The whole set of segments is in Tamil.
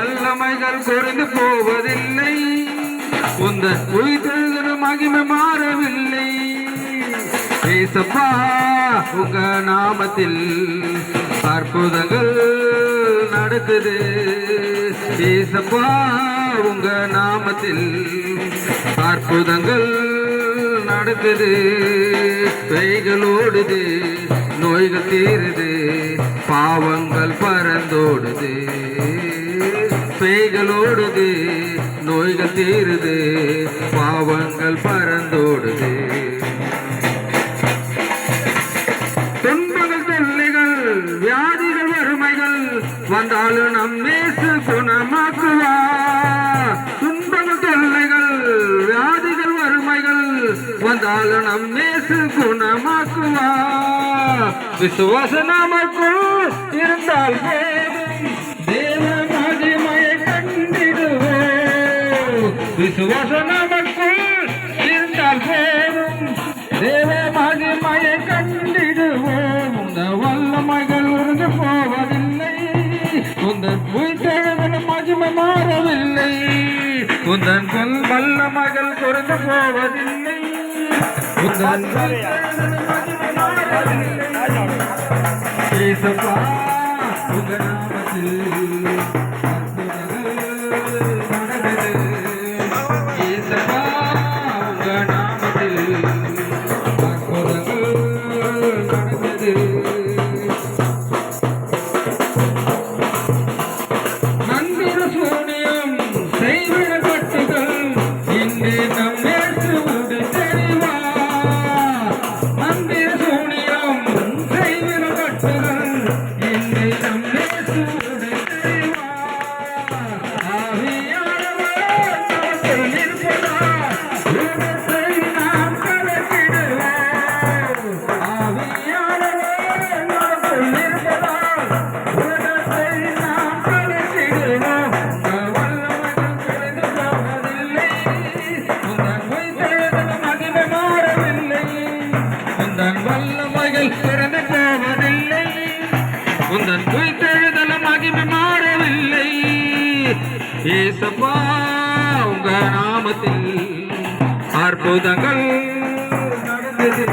வல்லமைகள் குறைந்து போவதில்லை. உந்த உயிர்த்தெழுதல் மகிமை மாறவில்லை. ஏசப்பா உங்க நாமத்தில் அற்புதங்கள் நடக்குது. ஏசப்பா உங்க நாமத்தில் அற்புதங்கள் நடக்குது. பெய்கள் ஓடுது நோய்கள் தீருது பாவங்கள் பறந்தோடுது. பேய்களோடுது நோய்கள் தீருது பாவங்கள் பறந்தோடுது. துன்பங்கள் தொல்லைகள் வியாதிகள் வறுமைகள் வந்தாலும் நம் நேசு குணமாக்குவா. துன்பங்கள் தொல்லைகள் வியாதிகள் வறுமைகள் வந்தாலும் நம் நேசு குணமாக்குவா. விசுவாச நமக்குள் இருந்தால் போதும் கண்டிடுவோம் விசுவாச நமக்குள் இருந்தால் போதும். தேவ மகிமையை கண்டிடுவோம். இந்த வல்லமைகள் உருந்து போவதில்லை. உந்தன் உயிர்த்தெழுதல் மகிமை மாறவில்லை. உந்தன் கொல் வல்லமைகள் குறைந்து போவதில்லை. உந்தன் மகிமை மாறவில்லை நாமத்தில். மகிமை மாறவில்லை. ஏசப்பா உங்க நாமத்தில் அற்புதங்கள் நடந்தது.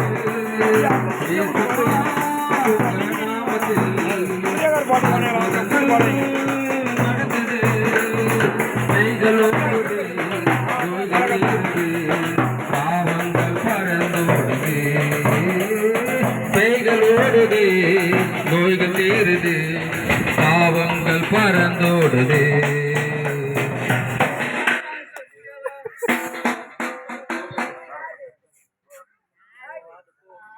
நோய்கள் தீருது பாவங்கள் பறந்தோடுது.